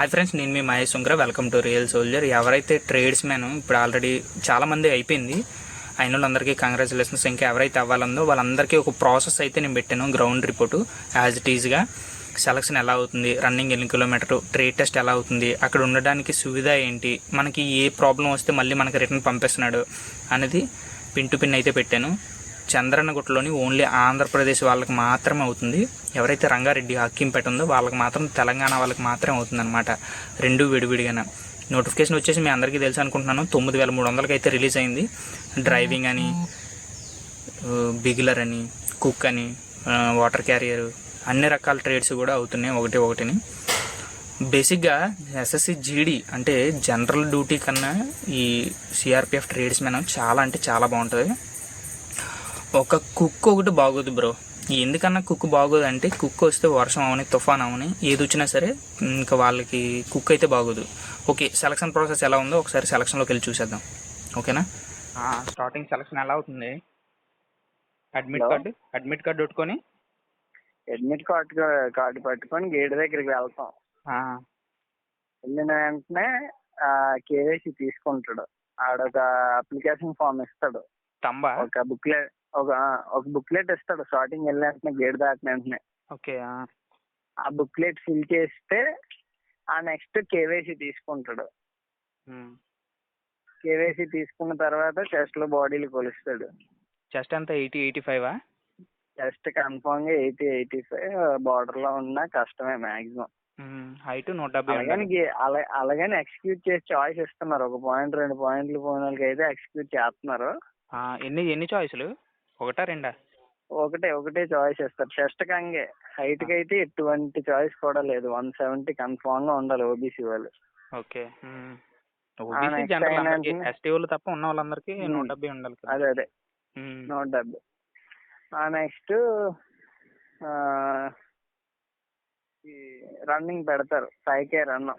Hi friends నేను మీ Mahesh Sungra welcome to real soldier ఎవరైతే tradesman ఇప్పుడు already చాలామంది అయిపోయింది. అయిన వాళ్ళందరికీ కంగ్రాచులేషన్స్ ఇంకా ఎవరైతే అవ్వాలందో వాళ్ళందరికీ ఒక ప్రాసెస్ అయితే నేను పెట్టాను. గ్రౌండ్ రిపోర్టు యాజ్ ఇట్ ఈజ్గా సెలక్షన్ ఎలా అవుతుంది? రన్నింగ్ ఎన్ని కిలోమీటర్ ట్రేడ్ టెస్ట్ ఎలా అవుతుంది? అక్కడ ఉండడానికి సువిధ ఏంటి? మనకి ఏ ప్రాబ్లం వస్తే మళ్ళీ మనకి రిటర్న్ పంపిస్తున్నాడు అనేది పిన్ టు పిన్ అయితే పెట్టాను. చంద్రనగుట్టలోని ఓన్లీ ఆంధ్రప్రదేశ్ వాళ్ళకి మాత్రమే అవుతుంది. ఎవరైతే రంగారెడ్డి హక్కింపేట ఉందో వాళ్ళకి మాత్రం తెలంగాణ వాళ్ళకి మాత్రమే అవుతుంది అనమాట రెండు విడివిడిగానే. నోటిఫికేషన్ వచ్చేసి మీ అందరికీ తెలుసు అనుకుంటున్నాను. తొమ్మిది వేల మూడు వందలకి అయితే రిలీజ్ అయింది. డ్రైవింగ్ అని బిగిలర్ అని కుక్ అని వాటర్ క్యారియర్ అన్ని రకాల ట్రేడ్స్ కూడా అవుతున్నాయి. ఒకటి ఒకటిని. బేసిక్గా ఎస్ఎస్సి జీడీ అంటే జనరల్ డ్యూటీ కన్నా ఈ సిఆర్పిఎఫ్ ట్రేడ్స్ మ్యాన్ చాలా అంటే చాలా బాగుంటుంది. ఒక కుక్ ఒకటి బాగోదు బ్రో. ఎందుకన్నా కుక్ బాగోదు అంటే కుక్ వస్తే వర్షం అవని తుఫాన్ అవని ఏది వచ్చినా సరే ఇంకా వాళ్ళకి కుక్ అయితే బాగోదు. ఓకే సెలక్షన్ ప్రాసెస్ ఎలా ఉందో ఒకసారి సెలక్షన్లోకి వెళ్ళి చూసేద్దాం. ఓకేనా? స్టార్టింగ్ సెలక్షన్ ఎలా అవుతుంది? అడ్మిట్? కార్డు అడ్మిట్ కార్డు పెట్టుకొని అడ్మిట్ కార్డు కార్డు పట్టుకొని గేట్ దగ్గరికి వెళ్తాం. వెళ్ళిన వెంటనే కేవైసీ తీసుకుంటాడు. ఆడొక అప్లికేషన్ ఫామ్ ఇస్తాడు. తంబా? ఒక బుక్లెట్ ఒక ఒక బుక్లెట్ ఇస్తాడు. స్టార్టింగ్ వెళ్ళిన వెంటనే గేట్ దాటిన వెంటనే. ఓకే ఆ. బుక్లెట్ ఫిల్ చేస్తే ఆ నెక్స్ట్ కేవైసీ తీసుకుంటాడు. కేవైసీ తీసుకున్న తర్వాత చెస్ట్లో బాడీలు కొలుస్తాడు. జస్ట్ ఎంత? ఎయిటీ ఎయిటీ ఫైవా చెస్ట్ కన్ఫామ్గా ఎయిటీ ఎయిటీ ఫైవ్ బార్డర్లో ఉన్న కష్టమే మాక్సిమం హైట్ నూట డెబ్బై అలాగని అలాగని ఎక్స్క్యూట్ చేసి చాయిస్ ఇస్తున్నారు. ఒక పాయింట్ రెండు పాయింట్లు పోయిన వాళ్ళకి అయితే ఎక్స్క్యూట్ చేస్తున్నారు ఎన్ని ఎన్ని చాయిస్లు ఒకటా రెండా? ఒకటే ఒకటే చాయిస్ ఇస్తారు చెస్ట్ కంగే హైట్కి అయితే ఎటువంటి చాయిస్ కూడా లేదు. వన్ సెవెంటీ కన్ఫామ్గా ఉండాలి ఓబీసీ వాళ్ళు. ఓకే. ఓబీసీ జనరల్ ఎస్టీ వాళ్ళు తప్ప ఉన్న వాళ్ళందరికీ. నూట డెబ్బై ఉండాలి అదే అదే. నూట డెబ్బై. ఆ నెక్స్ట్ రన్నింగ్ పెడతారు. Five K run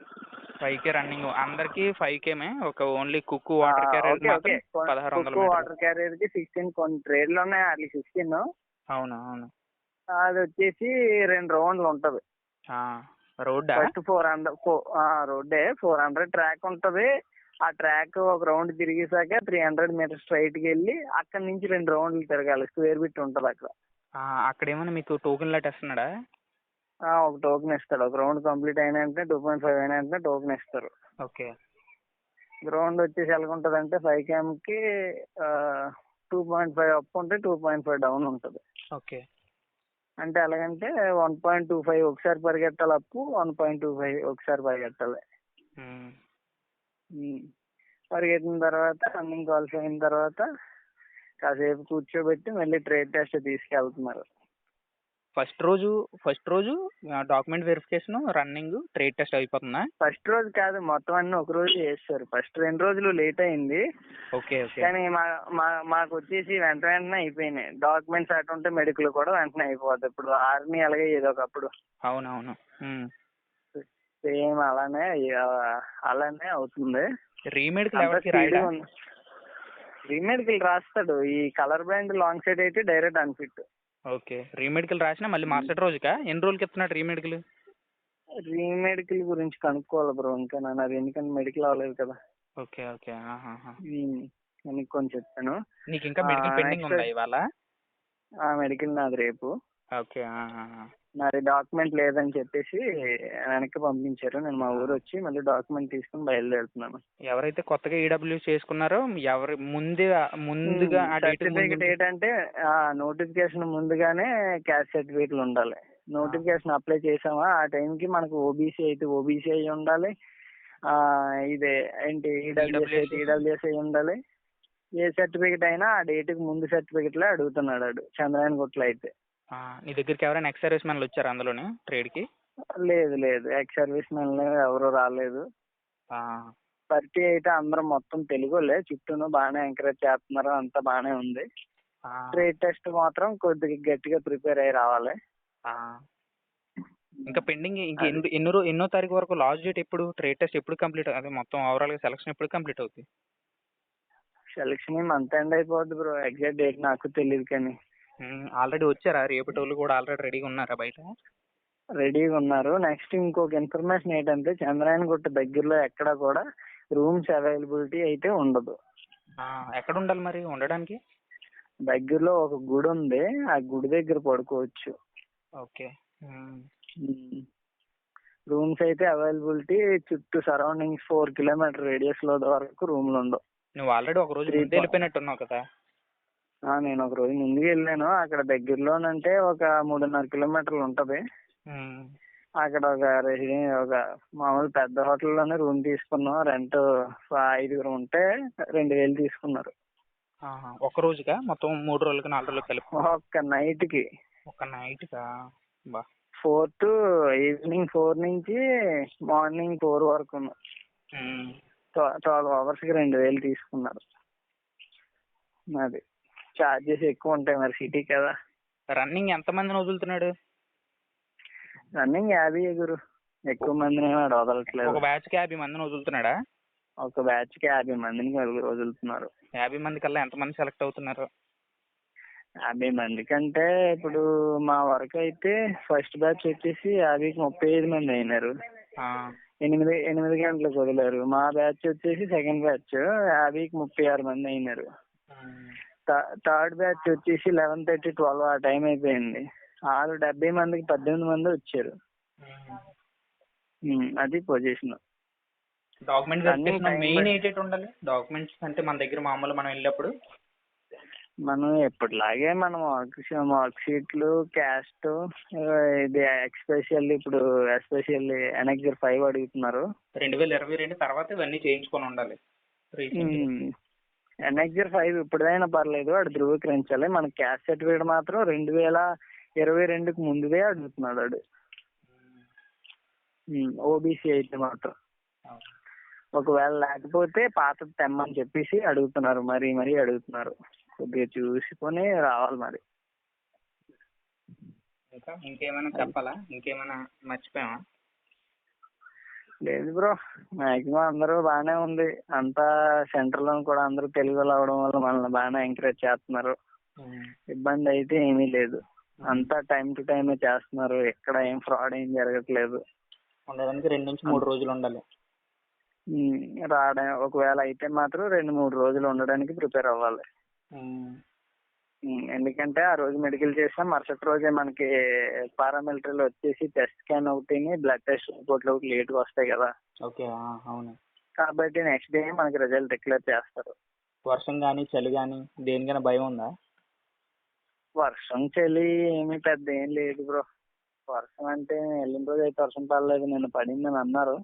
five K running అందరికి ఫైవ్ కేమే ఒక ఓన్లీ కుక్ వాటర్ క్యారియర్ మాత్రం పదహారు వందల. వాటర్ క్యారియర్కి సిక్స్టీన్ కొన్ని ట్రేడ్లో ఉన్నాయి అది సిక్స్టీన్ అవును అవును. అది వచ్చేసి రెండు రౌండ్లు ఉంటది. రోడ్డా? ఫస్ట్ ఫోర్ హండ్రెడ్ రోడ్డే. ఫోర్ హండ్రెడ్ ట్రాక్ ఉంటది. ఆ ట్రాక్ ఒక రౌండ్ తిరిగేసాక త్రీ హండ్రెడ్ మీటర్ స్ట్రైట్కి వెళ్ళి అక్కడ నుంచి రెండు రౌండ్లు తిరగాలి. స్క్వేర్ బిట్ ఉంటది అక్కడ. అక్కడ ఏమైనా మీకు టోకెన్ లాట్ ఇస్తున్నాడా ఆ, ఒక టోకెన్ ఇస్తాడు ఒక రౌండ్ కంప్లీట్ అయిన వెంటనే టూ పాయింట్ ఫైవ్ అయిన వెంటనే టోకెన్ ఇస్తారు. ఓకే. గ్రౌండ్ వచ్చేసి ఎలా ఉంటుంది అంటే ఫైవ్ క్యామ్కి టూ పాయింట్ ఫైవ్ అప్ ఉంటే టూ పాయింట్ ఫైవ్ డౌన్ ఉంటుంది. ఓకే. అంటే ఎలాగంటే వన్ పాయింట్ టూ ఫైవ్ ఒకసారి పరిగెట్టాలి అప్పు వన్ పాయింట్ టూ ఫైవ్ ఒకసారి పరిగెట్టాలి. పరిగెట్టిన తర్వాత రన్నింగ్ క్వాలిఫై అయిన తర్వాత కాసేపు కూర్చోబెట్టి మళ్ళీ ట్రేడ్ టెస్ట్ తీసుకెళ్తున్నారు. ఫస్ట్ రోజు ఫస్ట్ రోజు document verification running trade test అయిపోతుందా ఫస్ట్ రోజు కాదు మొత్తం అన్ని ఒక రోజు చేస్తారు. ఫస్ట్ రెండు రోజులు లేట్ అయింది. Okay okay. కానీ మా మా- మాకు వచ్చేసి వెంట వెంటనే అయిపోయినాయి. డాక్యుమెంట్స్ అటు ఉంటే మెడికల్ కూడా వెంటనే అయిపోద్ది. ఇప్పుడు ఆర్మీ అలాగే ఏదో ఒకప్పుడు. అవునవును. సేమ్ అలానే ఆ, అలానే అవుతుంది. రీమేడ్కి ఎవరికి రాయడా? రీమెడికల్ రాస్తాడు. ఈ కలర్ బ్యాండ్ లాంగ్ సైడ్ అయితే డైరెక్ట్ అన్ఫిట్. ఓకే. రీమెడికల్ రాసినా మళ్ళీ మరుసటి రోజుకా? ఎన్ని రోజులకి ఇస్తున్నాడు రీమెడికల్? రీమెడికల్ గురించి కనుక్కోవాలి బ్రో ఇంకా నేను అది ఎందుకంటే మెడికల్ అవ్వలేదు కదా. Okay okay. కనుక్కొని చెప్తాను నీకు ఇంకా మెడికల్ పెండింగ్ ఉందా ఇవాళ? ఆ మెడికల్ నాది రేపు. ఓకే. నాది డాక్యుమెంట్ లేదని చెప్పేసి వెనక్కి పంపించారు. నేను మా ఊరు వచ్చి మళ్ళీ డాక్యుమెంట్ తీసుకుని బయలుదేరుతున్నాను. ఎవరైతే కొత్తగా ఈడబ్ల్యూ చేసుకున్నారో ఎవరు ముందే ముందుగా ఆ డేట్ సర్టిఫికేట్ ఏంటంటే నోటిఫికేషన్ ముందుగానే క్యాస్ట్ సర్టిఫికేట్లు ఉండాలి. నోటిఫికేషన్ అప్లై చేసామా? ఆ టైంకి మనకు ఓబీసీ అయితే ఓబీసీ అయి ఉండాలి. ఆ ఇదే ఏంటి ఈడబ్ల్యూఎస్ అయితే ఈడబ్ల్యూఎస్ అయి ఉండాలి. ఏ సర్టిఫికేట్ అయినా ఆ డేట్కి ముందు సర్టిఫికేట్లో అడుగుతున్నాడు వాడు చంద్రయాన్ గుట్లో అయితే. నీ దగ్గరికి ఎవరైనా ఎక్స్ సర్వీస్ మ్యాన్లు వచ్చారు అందులోనే ట్రేడ్కి లేదు లేదు. ఎక్స్ సర్వీస్ మెన్ ఎవరు రాలేదు. పార్టీ అయితే అందరం మొత్తం తెలుగులే చుట్టూను బాగానే ఎంకరేజ్ చేస్తున్నారు. అంతా బాగానే ఉంది. ట్రేడ్ టెస్ట్ మాత్రం కొద్దిగా గట్టిగా ప్రిపేర్ అయ్యి రావాలి. ఇంకా పెండింగ్ ఇంకా ఎన్ని ఎన్నో తారీఖు వరకు లాస్ట్ డేట్ ఎప్పుడు? ట్రేడ్ టెస్ట్ ఎప్పుడు కంప్లీట్ అదే మొత్తం ఓవరాల్గా సెలక్షన్ ఎప్పుడు కంప్లీట్ అవుతుంది సెలక్షన్ మంత్ ఎండ్ అయిపోద్ది బ్రో ఎగ్జాక్ట్ డేట్ నాకు తెలియదు కానీ. ఆల్రెడీ వచ్చారా? రేపటి వాళ్ళు కూడా ఆల్రెడీ రెడీగా ఉన్నారా బయట? రెడీగా ఉన్నారు. నెక్స్ట్ ఇంకొక ఇన్ఫర్మేషన్ ఏంటంటే చంద్రాయన గుట్ట దగ్గరలో ఎక్కడ కూడా రూమ్స్ అవైలబిలిటీ అయితే ఉండదు. ఎక్కడ ఉండాలి మరి ఉండడానికి? దగ్గరలో ఒక గుడి ఉంది. ఆ గుడి దగ్గర పడుకోవచ్చు. ఓకే. రూమ్స్ అయితే అవైలబిలిటీ చుట్టూ సరౌండింగ్స్ ఫోర్ కిలోమీటర్ రేడియస్లో వరకు రూమ్లు ఉండవు. నువ్వు ఆల్రెడీ ఒక రోజు వెళ్ళిపోయినట్టున్నావు కదా. నేను ఒక రోజు ముందుకు వెళ్ళాను. అక్కడ దగ్గరలోనంటే ఒక మూడున్నర కిలోమీటర్లు ఉంటది. అక్కడ ఒక రెసిడె ఒక మామూలు పెద్ద హోటల్లోనే రూమ్ తీసుకున్నాం. రెంట్ ఐదుగురు ఉంటే రెండు వేలు తీసుకున్నారు. ఒక రోజుగా మొత్తం మూడు రోజులకి నాలుగు రోజులకి కలిపి? ఒక్క నైట్కి ఒక నైట్గా బా. ఫోర్ టు ఈవినింగ్ ఫోర్ నుంచి మార్నింగ్ ఫోర్ వరకు. ట్వెల్వ్ అవర్స్కి రెండు వేలు తీసుకున్నారు. అది చార్జెస్ ఎక్కువ ఉంటాయి మరి సిటీ కదా. రన్నింగ్ ఎంత మందిని వదులుతున్నాడు? రన్నింగ్ యాభై ఎగురు ఎక్కువ మందిని ఆడ వదలట్లేదు. ఒక బ్యాచ్కి యాభై మందిని వదులుతున్నాడా? ఒక బ్యాచ్కి యాభై మందిని వదులు- వదులుతున్నారు. యాభై మంది కల్లా ఎంత మంది సెలెక్ట్ అవుతున్నారు? యాభై మంది కంటే ఇప్పుడు మా వరకు అయితే ఫస్ట్ బ్యాచ్ వచ్చేసి యాభైకి ముప్పై ఐదు మంది అయినారు. ఎనిమిది ఎనిమిది గంటలకు వదిలారు. మా బ్యాచ్ వచ్చేసి సెకండ్ బ్యాచ్ యాభైకి ముప్పై ఆరు మంది అయినారు. థర్డ్ బ్యాచ్ వచ్చేసి లెవెన్ థర్టీ ట్వెల్వ్ ఆ టైం అయిపోయింది. వాళ్ళు డెబ్బై మందికి పద్దెనిమిది మంది వచ్చారు. అది position. Document Running verification time main ఉండాలి? డాక్యుమెంట్స్ అంటే మన దగ్గర మామూలు మనం వెళ్ళినప్పుడు? మనం ఎప్పటిలాగే మనం వర్క్ షీట్లు క్యాస్ట్ ఇది ఎక్స్పెషల్ ఇప్పుడు ఎస్పెషల్లీ ఎనెక్జర్ ఫైవ్ అడుగుతున్నారు. రెండు వేల ఇరవై రెండు తర్వాత ఇవన్నీ చేయించుకొని ఉండాలి. రీసెంట్ ఎనెక్జర్ ఫైవ్ ఇప్పుడైనా పర్లేదు వాడు ధృవీకరించాలి. మన క్యాస్ట్ సర్టిఫికేట్ మాత్రం రెండు వేల ఇరవై రెండుకి ముందుదే అడుగుతున్నాడు వాడు. ఓబీసీ అయితే మాత్రం. ఒకవేళ లేకపోతే పాతది తెమ్మని చెప్పేసి అడుగుతున్నారు. మరీ మరీ అడుగుతున్నారు. కొద్దిగా చూసుకొని రావాలి మరి. ఇంకా ఇంకేమైనా చెప్పాలా? ఇంకేమైనా మర్చిపోయామా లేదు బ్రో. మాక్సిమం అందరూ బాగానే ఉంది. అంతా సెంటర్లో కూడా అందరూ తెలుగులో అవడం వల్ల మనల్ని బాగానే ఎంకరేజ్ చేస్తున్నారు. ఇబ్బంది అయితే ఏమీ లేదు. అంతా టైం టు టైమే చేస్తున్నారు. ఎక్కడ ఏం ఫ్రాడ్ ఏం జరగట్లేదు. ఉండడానికి రెండు నుంచి మూడు రోజులు ఉండాలి. రావడం ఒకవేళ అయితే మాత్రం రెండు మూడు రోజులు ఉండడానికి ప్రిపేర్ అవ్వాలి. ఎందుకంటే ఆ రోజు మెడికల్ చేసాం. మరుసటి రోజే మనకి పారామిలిటరీలో వచ్చేసి టెస్ట్ స్కాన్ ఒకటి బ్లడ్ టెస్ట్ రిపోర్ట్లు ఒకటి లేట్గా వస్తాయి కదా. ఓకే అవును. కాబట్టి నెక్స్ట్ డే మనకి రిజల్ట్ డిక్లేర్ చేస్తారు. వర్షం కానీ చలి కానీ దేనికైనా భయం ఉందా? వర్షం చలి ఏమీ పెద్ద ఏం లేదు బ్రో. వర్షం అంటే వెళ్ళిన రోజు అయితే వర్షం పడలేదు. నిన్న పడిందని అన్నారు.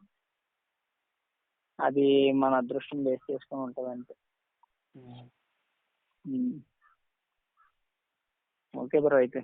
అది మన అదృష్టం బేస్ చేసుకొని ఉంటుంది అంతే ఓకే బ్రో అయితే.